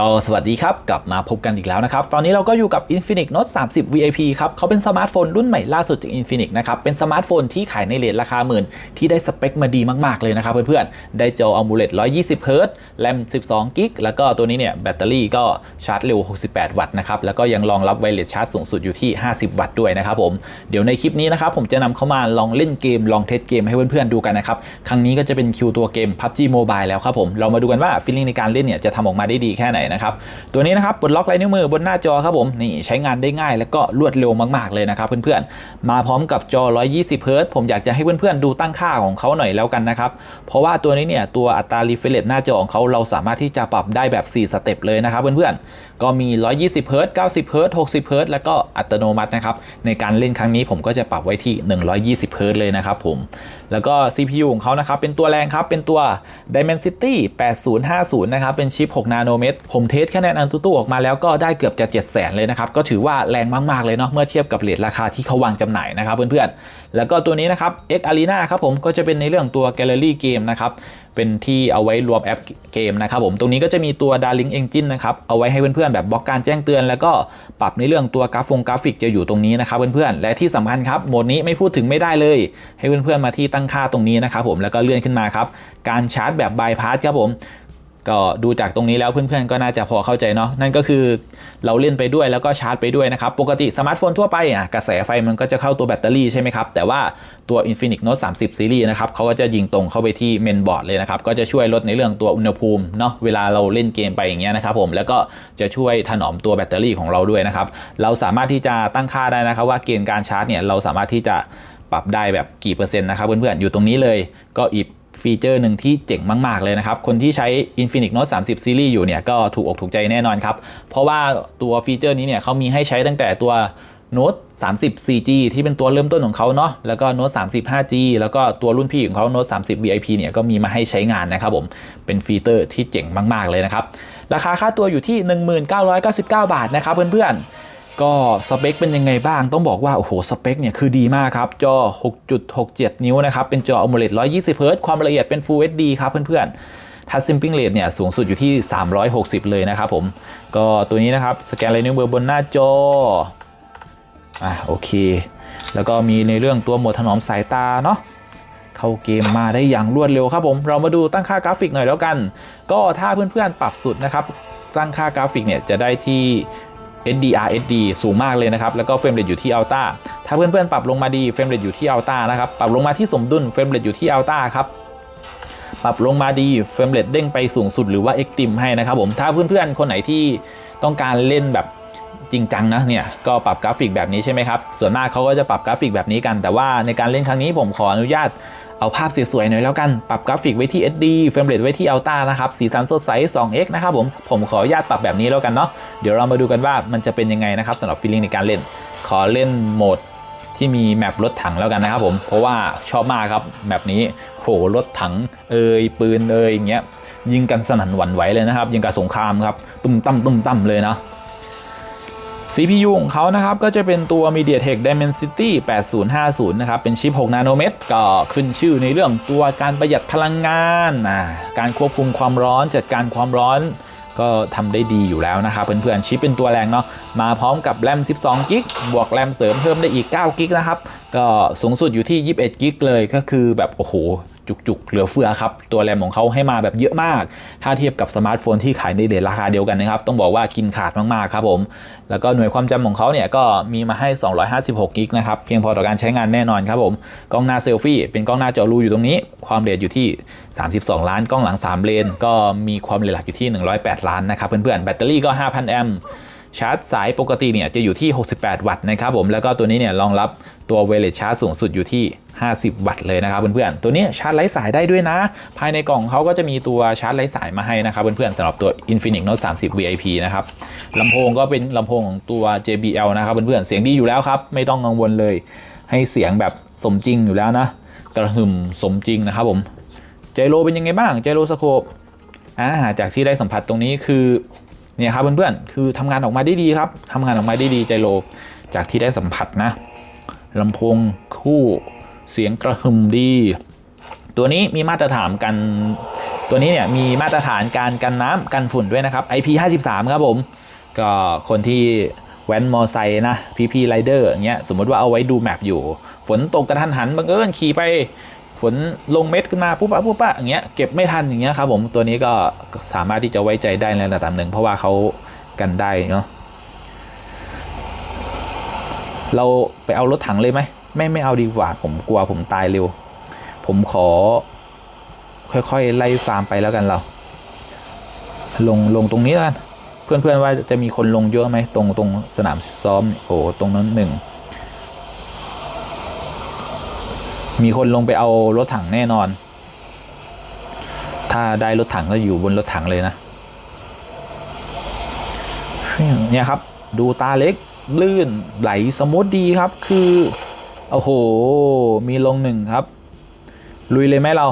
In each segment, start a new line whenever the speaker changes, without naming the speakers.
ก็สวัสดีครับ กลับมาพบกันอีกแล้วนะครับ ตอนนี้เราก็อยู่กับ Infinix Note 30 VIP ครับเขาเป็นสมาร์ทโฟนรุ่นใหม่ล่าสุดจาก Infinix นะครับ เป็นสมาร์ทโฟนที่ขายในเลทราคาหมื่น ที่ได้สเปคมาดีมากๆเลยนะครับเพื่อนๆ ได้จอ AMOLED 120 Hz แรม 12กิกแล้วก็ตัวนี้เนี่ยแบตเตอรี่ก็ชาร์จเร็ว 68 วัตต์นะครับ แล้วก็ยังรองรับไวเลสชาร์จสูงสุดอยู่ที่ 50 วัตต์ด้วยนะครับผม เดี๋ยวในคลิปนี้นะครับผมจะนำเข้ามาลองเล่นเกมลองเทสเกมให้เพื่อนๆดูกันนะครับครั้งนี้ก็จะเป็นคิวตัวเกม PUBG Mobile แล้วครับผมเรามาดูกันว่าฟีลลิ่งในการเล่นเนี่ยจะทำออกมาได้ดีแค่ไหนนะครับตัวนี้นะครับปลดล็อกลายนิ้วมือบนหน้าจอครับผมนี่ใช้งานได้ง่าย แล้วก็รวดเร็วมากๆเลยนะครับเพื่อนๆมาพร้อมกับจอ 120เฮิร์ตผมอยากจะให้เพื่อนๆดูตั้งค่าของเขาหน่อยแล้วกันนะครับเพราะว่าตัวนี้เนี่ยตัวอัตรารีเฟรชหน้าจอของเขาเราสามารถที่จะปรับได้แบบ 4 สเต็ปเลยนะครับเพื่อนๆก็มี 120 Hz 90 Hz 60 Hz แล้วก็อัตโนมัตินะครับ ในการเล่นครั้งนี้ผมก็จะปรับไว้ที่ 120 Hz เลยนะครับผม แล้วก็ CPU ของเขานะครับ เป็นตัวแรงครับ เป็นตัว Dimensity 8050 นะครับ เป็นชิป 6 นาโนเมตร ผมเทสคะแนนอันตุตุออกมาแล้วก็ได้เกือบจะ 700,000 เลยนะครับ ก็ถือว่าแรงมาก ๆ เลยเนาะ เมื่อเทียบกับเรทราคาที่เขาวางจำหน่ายนะครับเพื่อนๆ แล้วก็ตัวนี้นะครับ X Arena ครับผมก็จะเป็นในเรื่องตัว Gallery Game นะครับเป็นที่เอาไว้รวมแอปเกมนะครับผมตรงนี้ก็จะมีตัว Darling Engine นะครับเอาไว้ให้เพื่อนๆแบบบล็อกการแจ้งเตือน แล้วก็ปรับในเรื่องตัวกราฟงกราฟิกจะอยู่ตรงนี้นะครับเพื่อนๆและที่สำคัญครับโหมดนี้ไม่พูดถึงไม่ได้เลย ให้เพื่อนๆมาที่ตั้งค่าตรงนี้นะครับผมแล้วก็เลื่อนขึ้นมาครับการชาร์จแบบบายพาสครับผม ก็ดูจากตรงนี้แล้วเพื่อนๆ ก็น่าจะพอเข้าใจเนาะนั่นก็คือเราเล่นไปด้วยแล้วก็ชาร์จไปด้วยนะครับ ปกติสมาร์ทโฟนทั่วไปอะกระแสไฟมันก็จะเข้าตัวแบตเตอรี่ใช่ไหมครับ แต่ว่าตัว Infinix Note 30 Series นะครับเขาก็จะยิงตรงเข้าไปที่เมนบอร์ดเลยนะครับ ก็จะช่วยลดในเรื่องตัวอุณหภูมิเนาะเวลาเราเล่นเกมไปอย่างเงี้ยนะครับผมแล้วก็จะช่วยถนอมตัวแบตเตอรี่ของเราด้วยนะครับเราสามารถที่จะตั้งค่าได้นะครับว่าเกณฑ์การชาร์จเนี่ยเราสามารถที่จะปรับได้แบบกี่เปอร์เซ็นต์นะครับเพื่อนๆอยู่ตรงนี้เลยก็อีก ฟีเจอร์หนึ่งที่เจ๋งมาก ๆ เลยนะครับ คนที่ใช้ Infinix Note 30 Series อยู่เนี่ยก็ถูกอกถูกใจแน่นอนครับ เพราะว่าตัวฟีเจอร์นี้เนี่ยเขามีให้ใช้ตั้งแต่ตัว Note 30 4G ที่เป็นตัวเริ่มต้นของเขาเนาะแล้วก็ Note 30 5G แล้วก็ตัวรุ่นพี่ของเขา Note 30 VIP เนี่ยก็มีมาให้ใช้งานนะครับผมเป็นฟีเจอร์ที่เจ๋งมาก ๆ เลยนะครับราคาค่าตัวอยู่ที่ 1999 บาทนะครับเพื่อนๆ ก็สเปคเป็นยังไงบ้างต้องบอกว่า โอ้โห สเปคเนี่ยคือดีมากครับ จอ 6.67 นิ้วนะครับ เป็นจอ AMOLED 120 Hz ความละเอียดเป็น Full HD ครับเพื่อนๆทัชซิมปิ้งเรทเนี่ยสูงสุดอยู่ที่ 360 เลยนะครับผม ก็ตัวนี้นะครับ สแกนลายนิ้วมือบนหน้าจอ อะโอเค แล้วก็มีในเรื่องตัวหมดถนอมสายตาเนาะเข้าเกมมาได้อย่างรวดเร็วครับผม เรามาดูตั้งค่ากราฟิกหน่อยแล้วกัน ก็ถ้าเพื่อนๆปรับสุดนะครับตั้งค่ากราฟิกเนี่ยจะได้ที่ SDR SD สูงมากเลยนะครับ แล้วก็เฟรมเรทอยู่ที่อัลต้าถ้าเพื่อนๆ ปรับลงมาดีเฟรมเรทอยู่ที่อัลต้านะครับ ปรับลงมาที่สมดุลเฟรมเรทอยู่ที่อัลต้าครับปรับลงมาดีเฟรมเรทเด้งไปสูงสุดหรือว่า Extreme ให้นะครับผมถ้าเพื่อนๆ คนไหนที่ต้องการเล่นแบบจริงจังนะเนี่ยก็ปรับกราฟิกแบบนี้ใช่ไหมครับ ส่วนมากเขาก็จะปรับกราฟิกแบบนี้กัน แต่ว่าในการเล่นครั้งนี้ผมขออนุญาต เอาภาพสวยๆหน่อยแล้วกัน ปรับกราฟิกไว้ที่ SD เฟรมเรทไว้ที่ Ultra นะครับ สีสันสดใส 2x นะครับผม ผมขออนุญาตปรับแบบนี้แล้วกันเนาะ เดี๋ยวเรามาดูกันว่ามันจะเป็นยังไงนะครับสำหรับฟีลลิ่งในการเล่น ขอเล่นโหมดที่มีแมปรถถังแล้วกันนะครับผม เพราะว่าชอบมากครับแมปนี้ โหรถถังเอ่ยปืนเอ่ยอย่างเงี้ย ยิงกันสนั่นหวั่นไหวเลยนะครับ ยิงกับสงครามครับ ตุ้มตั้มตุ้มตั้มเลยนะ CPU ของเขานะครับ ก็จะเป็นตัว MediaTek Dimensity 8050 นะครับ เป็นชิป 6 นาโนเมตร ก็ขึ้นชื่อในเรื่องตัวการประหยัดพลังงานการควบคุมความร้อนจัดการความร้อนก็ทำได้ดีอยู่แล้วนะครับเพื่อนๆชิปเป็นตัวแรงเนาะมาพร้อมกับแรม 12 กิกบวกแรมเสริมเพิ่มได้อีก 9 กิกนะครับ ก็สูงสุดอยู่ที่ 21 กิกเลยก็คือแบบ โอ้โห จุกๆ เหลือเฟือครับ ตัวแรมของเขาให้มาแบบเยอะมาก ถ้าเทียบกับสมาร์ทโฟนที่ขายในเดทราคาเดียวกันนะครับ ต้องบอกว่ากินขาดมากๆครับผม แล้วก็หน่วยความจำของเขาเนี่ยก็มีมาให้ 256กิกนะครับ เพียงพอต่อการใช้งานแน่นอนครับผม กล้องหน้าเซลฟี่เป็นกล้องหน้าจอรูอยู่ตรงนี้ ความเรทอยู่ที่ 32 ล้าน กล้องหลัง 3 เลน ก็มีความเรทหลักอยู่ที่ 108 ล้านนะครับเพื่อนๆ แบตเตอรี่ก็ 5,000 แอมป์ชาร์จสายปกติเนี่ยจะอยู่ที่ 68 วัตต์นะครับผม แล้วก็ตัวนี้เนี่ยรองรับ ตัวเวเลชาร์จสูงสุดอยู่ที่ 50 วัตต์เลยนะครับเพื่อนๆ ตัวนี้ชาร์จไร้สายได้ด้วยนะ ภายในกล่องเขาก็จะมีตัวชาร์จไร้สายมาให้นะครับเพื่อนๆสำหรับตัว Infinix Note 30 VIP นะครับลำโพงก็เป็นลำโพงของตัว JBL นะครับเพื่อนๆ เสียงดีอยู่แล้วครับ ไม่ต้องกังวลเลย ให้เสียงแบบสมจริงอยู่แล้วนะ กระหึ่มสมจริงนะครับผมเจโรเป็นยังไงบ้างเจโรสโคปอ่าจากที่ได้สัมผัสตรงนี้คือเนี่ยครับเพื่อนๆคือทำงานออกมาได้ดีครับทำงานออกมาได้ดีใจโล จากที่ได้สัมผัสนะ ลำโพงคู่เสียงกระหึ่มดี ตัวนี้มีมาตรฐานกัน ตัวนี้เนี่ยมีมาตรฐานการกันน้ำกันฝุ่นด้วยนะครับ IP53 ครับผม ก็คนที่แว้นมอไซค์นะ PP Rider อย่างเงี้ยสมมติว่าเอาไว้ดูแมปอยู่ ฝนตกกระทันหันบังเอิญขี่ไปฝนลงเม็ดขึ้นมาปุ๊บปะปุ๊บปะอย่างเงี้ยเก็บไม่ทันอย่างเงี้ยครับผมตัวนี้ก็สามารถที่จะไว้ใจได้ในระดับหนึ่งเพราะว่าเขากันได้เนาะเรา ไปเอารถถังเลยไหมไม่ไม่เอาดีกว่าผมกลัวผมตายเร็ว ผมขอ ค่อยๆไล่ฟาร์มไปแล้วกันเรา ลงลงตรงนี้แล้วกัน เพื่อนๆว่าจะมีคนลงเยอะไหมตรงตรงสนามซ้อมโอ้ตรงนั้นหนึ่งมีคนลงไปเอารถถังแน่นอน ถ้าได้รถถังก็อยู่บนรถถังเลยนะ เนี่ยครับ ดูตาเล็ก ลื่นไหลสมูทดีครับ คือโอ้โห มีลงหนึ่งครับ ลุยเลยไหมเรา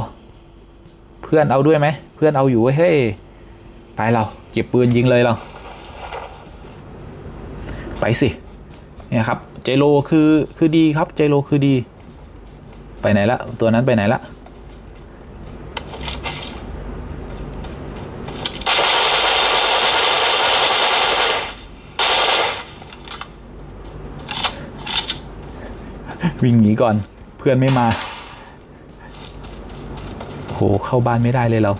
เพื่อนเอาด้วยไหม เพื่อนเอาอยู่เว้ยเฮ้ยไปเราเก็บปืนยิงเลยเรา ไปสิเนี่ยครับเจโลคือคือดีครับเจโลคือดี ไปไหนละตัวนั้นไปไหนละ วิ่งหนีก่อนเพื่อนไม่มาโหเข้าบ้านไม่ได้เลยเรา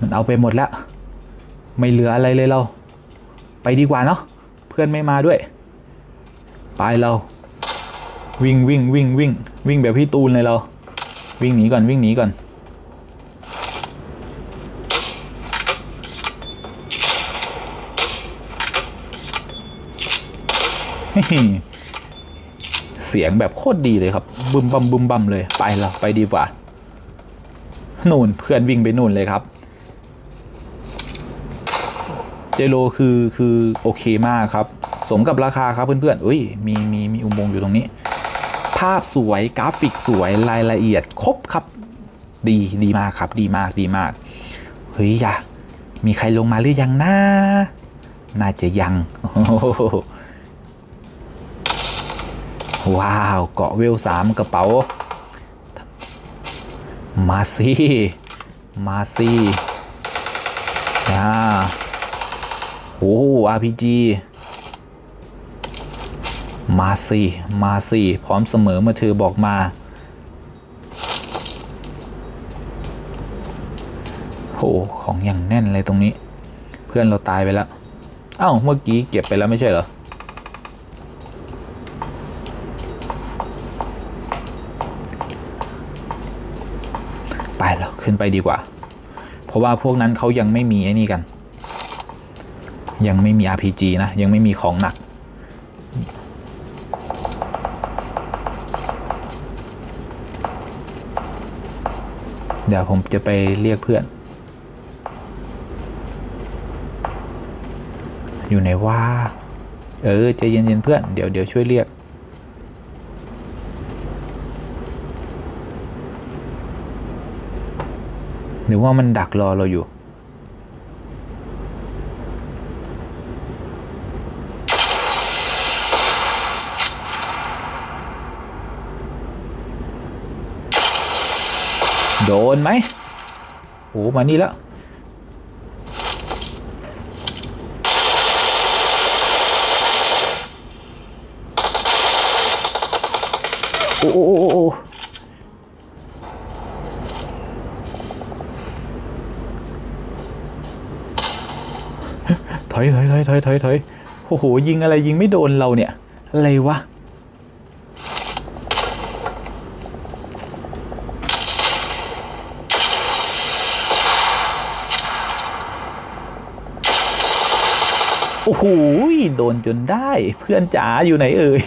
มันเอาไปหมดแล้ว ไม่เหลืออะไรเลยเรา ไปดีกว่าเนาะเพื่อนไม่มาด้วย ไปเราวิ่งวิ่งวิ่งวิ่งวิ่งแบบพี่ตูนเลยเรา วิ่งหนีก่อนวิ่งหนีก่อน เสียงแบบโคตรดีเลยครับบึมบัมบึมบัมเลยไปเราไปดีกว่านู่นเพื่อนวิ่งไปนู่นเลยครับ เจโลคือคือโอเคมากครับ สมกับราคาครับเพื่อนๆอุ้ยมีมีมีอุโมงค์อยู่ตรงนี้ ภาพสวยกราฟิกสวยรายละเอียดครบครับ ดีดีมากครับดีมากดีมากเฮ้ยอย่ามีใครลงมาหรือยังนะน่าจะยังโอ้โห ว้าว เกาะเวลสามกระเป๋า มาสิมาสิอ่าโอ้ RPG มาสิมาสิพร้อมเสมอมื่อเธอบอกมาโอ้ของอย่างแน่นเลยตรงนี้ เพื่อนเราตายไปแล้ว เอ้า เมื่อกี้เก็บไปแล้วไม่ใช่เหรอ ไปแล้ว ขึ้นไปดีกว่า เพราะว่าพวกนั้นเขายังไม่มีไอ้นี่กัน ยังไม่มี RPG นะ ยังไม่มีของหนัก เดี๋ยวผมจะไปเรียกเพื่อน อยู่ไหนว่า เออใจเย็นๆเพื่อน เดี๋ยวเดี๋ยวช่วยเรียก หรือว่ามันดักรอเราอยู่ โดนไหมโอ้มานี่แล้วโอ้โอ้โอ้โอ้ถอยถอยถอยถอยถอยถอยโอ้โหยิงอะไรยิงไม่โดนเราเนี่ย อะไรวะโอ้โหโดนจนได้เพื่อนจ๋าอยู่ไหนเอ่ย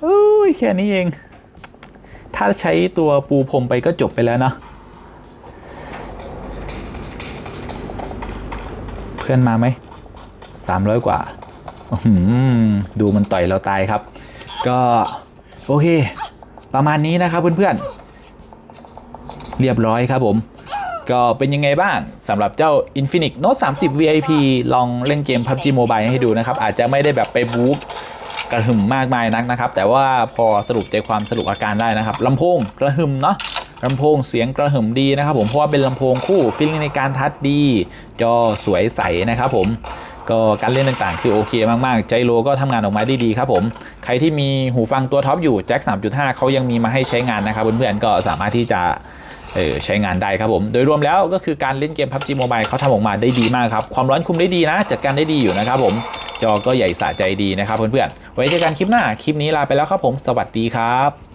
โอ้ยแค่นี้เอง ถ้าใช้ตัวปูพรมไปก็จบไปแล้วนะ เพื่อนมาไหม สามร้อยกว่าดูมันต่อยเราตายครับ ก็โอเค ประมาณนี้นะครับเพื่อนๆ เรียบร้อยครับผม ก็เป็นยังไงบ้างสำหรับเจ้า Infinix Note 30 VIP ลองเล่นเกม PUBG Mobile ให้ดูนะครับ อาจจะไม่ได้แบบไปบู๊กระหึ่มมากมายนักนะครับ แต่ว่าพอสรุปใจความสรุปอาการได้นะครับลำโพงกระหึ่มเนาะลำโพงเสียงกระหึ่มดีนะครับผมเพราะว่าเป็นลำโพงคู่ฟีลลิ่งในการทัชดี จอสวยใสนะครับผม ก็การเล่นต่างๆ คือโอเคมากๆ ใจโลก็ทำงานออกมาได้ดีครับผม ใครที่มีหูฟังตัวท็อปอยู่แจ็ค3.5 เขายังมีมาให้ใช้งานนะครับเพื่อนๆก็สามารถที่จะใช้งานได้ครับผม โดยรวมแล้วก็คือการเล่นเกม PUBG Mobile เขาทำออกมาได้ดีมากครับ ความร้อนคุมได้ดีนะ จัดการได้ดีอยู่นะครับผม จอก็ใหญ่สะใจดีนะครับเพื่อนๆ ไว้เจอกันคลิปหน้า คลิปนี้ลาไปแล้วครับผม สวัสดีครับ